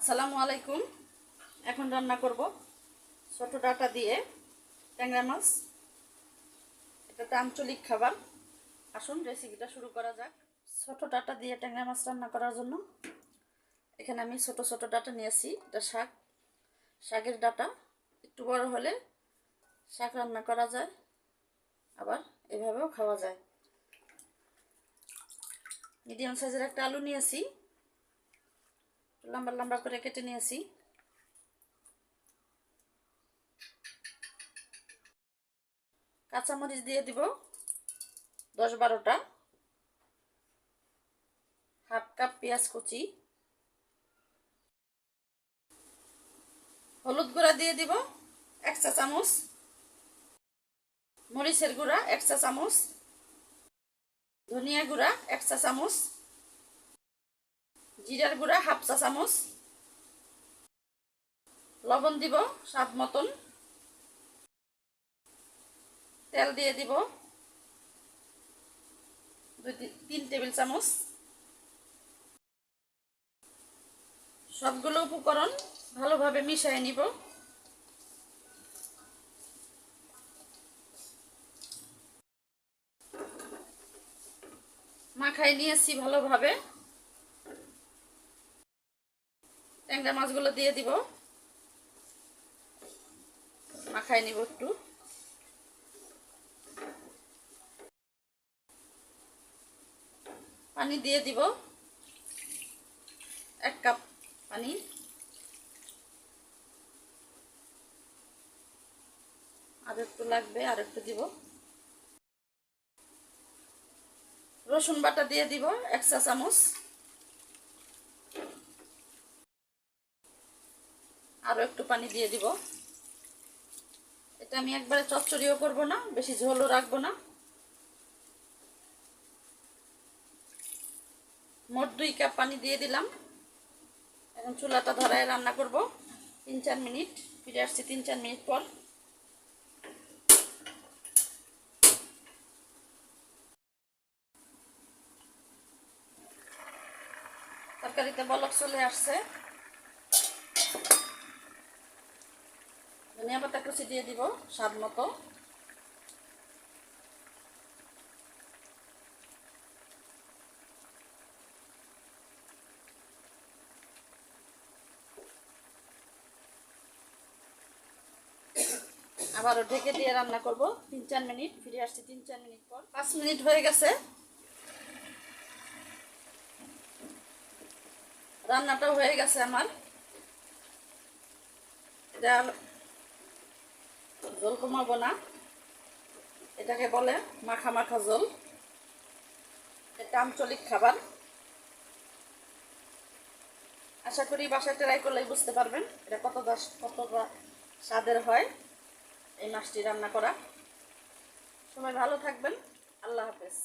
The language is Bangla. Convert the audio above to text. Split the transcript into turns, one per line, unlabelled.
আসসালামু আলাইকুম। এখন রান্না করব ছোট ডাটা দিয়ে ট্যাংরা মাছ। এটা একটা আঞ্চলিক খাবার। আসুন রেসিপিটা শুরু করা যাক। ছোট ডাটা দিয়ে ট্যাংরা মাছ রান্না করার জন্য এখানে আমি ছোট ছোট ডাটা নিয়েছি। এটা শাক। শাকের ডাটা একটু বড় হলে শাক রান্না করা যায়। আবার এভাবেও খাওয়া যায়। মিডিয়াম সাইজের একটা আলু নিয়েছি। লম্বা লম্বা করে কেটে নিয়েছি। কাঁচামরিচ দিয়ে দিব দশ বারোটা। হাফ কাপ পেঁয়াজ কুচি। হলুদ গুঁড়া দিয়ে দিব এক চা চামচ। মরিচের গুঁড়া এক চা চামচ। ধনিয়া গুঁড়া এক চা চামচ। জিরার গুঁড়া হাফ চা চামচ। লবণ দিব স্বাদ মতন। তেল দিয়ে দিব তিন টেবিল চামচ। সবগুলো উপকরণ ভালোভাবে মিশিয়ে নিব। মাখাই নিয়েছি ভালোভাবে। ট্যাংরা মাছগুলো দিয়ে দিব। মাখাই নিব একটু। পানি দিয়ে দিব। এক কাপ পানি। আর একটু লাগবে, আর একটু দিব। রসুন বাটা দিয়ে দিব, এক চা চামচ। আরও একটু পানি দিয়ে দিব। এটা আমি একবারে চচ্চড়িও করব না, বেশি ঝোলও রাখব না। মোট দুই কাপ পানি দিয়ে দিলাম। এখন চুলাটা ধরায় রান্না করব। তিন চার মিনিট, ফিরে আসছি তিন চার মিনিট পর। তরকারিতে বলক চলে আসছে। ধনিয়া পাতা কুচি দিয়ে দিব, স্বাদ মতো। আবারও ঢেকে দিয়ে রান্না করব। তিন চার মিনিট, ফিরে আসছি তিন চার মিনিট পর। পাঁচ মিনিট হয়ে গেছে। রান্নাটাও হয়ে গেছে আমার। জল কমাবো না। এটাকে বলে মাখা মাখা জল। এটা আঞ্চলিক খাবার। আশা করি বাসায় ট্রাই করলেই বুঝতে পারবেন এটা কত দাস কতটা স্বাদের হয় এই মাছটি রান্না করা। সবাই ভালো থাকবেন। আল্লাহ হাফেজ।